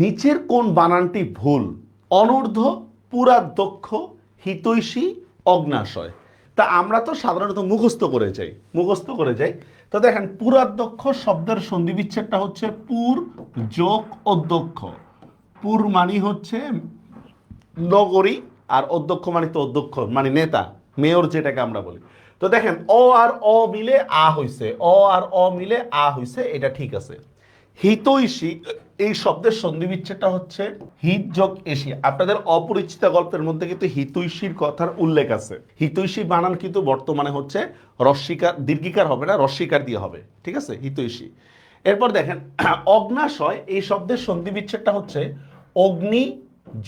নিচের কোন বানানটি ভুল? অনূর্ধ্ব, পুরাধ্যক্ষ, হিতৈষী, অগ্নাশয়। তা আমরা তো সাধারণত মুখস্থ করে যাই, মুখস্থ করে যাই। তো দেখেন, পুরাধ্যক্ষ শব্দের সন্ধি বিচ্ছেদটা হচ্ছে পুর, যোগ, অধ্যক্ষ। পুর মানি হচ্ছে নগরী, আর অধ্যক্ষ মানে তো অধ্যক্ষ মানে নেতা, মেয়র যেটাকে আমরা বলি। তো দেখেন, অ আর অ মিলে আ হইছে, অ আর অ মিলে আ হইছে, এটা ঠিক আছে। হিতৈষী, এই শব্দের সন্ধি বিচ্ছেদটা হচ্ছে হিত যোগ এশি আপনাদের অপরিচিত গল্পের মধ্যে কিন্তু হিতৈষীর কথার উল্লেখ আছে। হিতৈষী বানান কিন্তু বর্তমানে হচ্ছে রস্বীকার দীর্ঘিকার হবে না রস্বীকার দিয়ে হবে। ঠিক আছে? হিতৈষী। এরপর দেখেন, অগ্নাশয়, এই শব্দের সন্ধি বিচ্ছেদটা হচ্ছে অগ্নি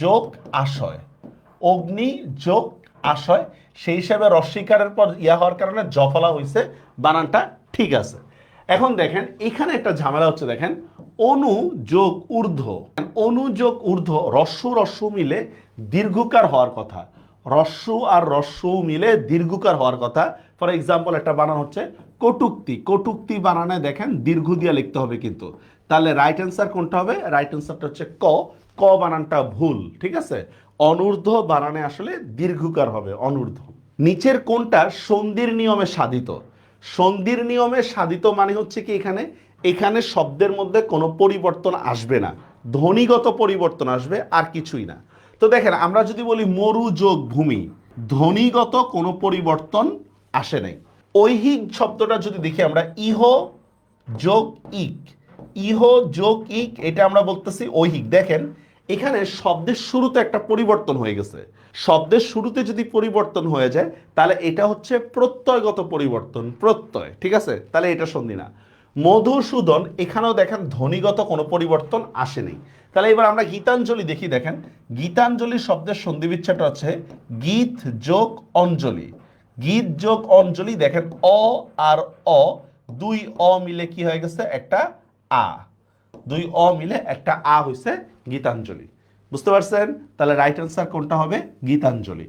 যোগ আশয়। অগ্নি যোগ আশয়, সেই হিসাবে রস্বীকারের পর ইয়া হওয়ার কারণে জফলা হয়েছে বানানটা ঠিক আছে। এখন দেখেন, এখানে একটা ঝামেলা হচ্ছে, দেখেন, অনু যোগ ঊর্ধ্ব। অনু যোগ ঊর্ধ্ব, রস্যু রস্যু মিলে দীর্ঘকার হওয়ার কথা। রস্য আর রস্যু মিলে দীর্ঘকার হওয়ার কথা। ফর এক্সাম্পল, একটা বানান হচ্ছে কটুক্তি। কটুক্তি বানানে, দেখেন, দীর্ঘ দিয়ে লিখতে হবে কিন্তু। তাহলে রাইট অ্যান্সার কোনটা হবে? রাইট অ্যান্সারটা হচ্ছে ক। ক বানানটা ভুল, ঠিক আছে? অনূর্ধ্ব বানানে আসলে দীর্ঘকার হবে, অনূর্ধ্ব। নিচের কোনটা সন্ধির নিয়মে সাধিত? সন্ধির নিয়মে সাধিত মানে হচ্ছে কি এখানে? এখানে শব্দের মধ্যে কোনো পরিবর্তন আসবে না। ধ্বনিগত পরিবর্তন আসবে, আর কিছুই না। তো দেখেন, আমরা যদি বলি মরু যোগ ভূমি ধ্বনিগত কোনো পরিবর্তন আসে নাই। ঐহিক শব্দটা যদি দেখি আমরা, ইহ, যোগ, ইক। ইহ, যোগ, ইক, এটা আমরা বলতেছি ঐহিক। দেখেন এখানে শব্দের শুরুতে একটা পরিবর্তন হয়ে গেছে। শব্দের শুরুতে যদি পরিবর্তন হয়ে যায়, তাহলে এটা হচ্ছে প্রত্যয়গত পরিবর্তন, প্রত্যয়, ঠিক আছে? তাহলে এটা সন্ধি না। মধুসূদন, এখানেও দেখেন ধ্বনিগত কোনো পরিবর্তন আসেনি। তাহলে এবার আমরা গীতাঞ্জলি দেখি, দেখেন। গীতাঞ্জলি শব্দের সন্ধি বিচ্ছেদটা হচ্ছে গীত যোগ অঞ্জলি। গীত যোগ অঞ্জলি, দেখেন অ আর অ, দুই অ মিলে কি হয়ে গেছে? একটা আ। দুই অ মিলে একটা আ হইছে। গীতাঞ্জলি। বুঝতে পারছেন? তাহলে রাইট অ্যান্সার কোনটা হবে? গীতাঞ্জলি।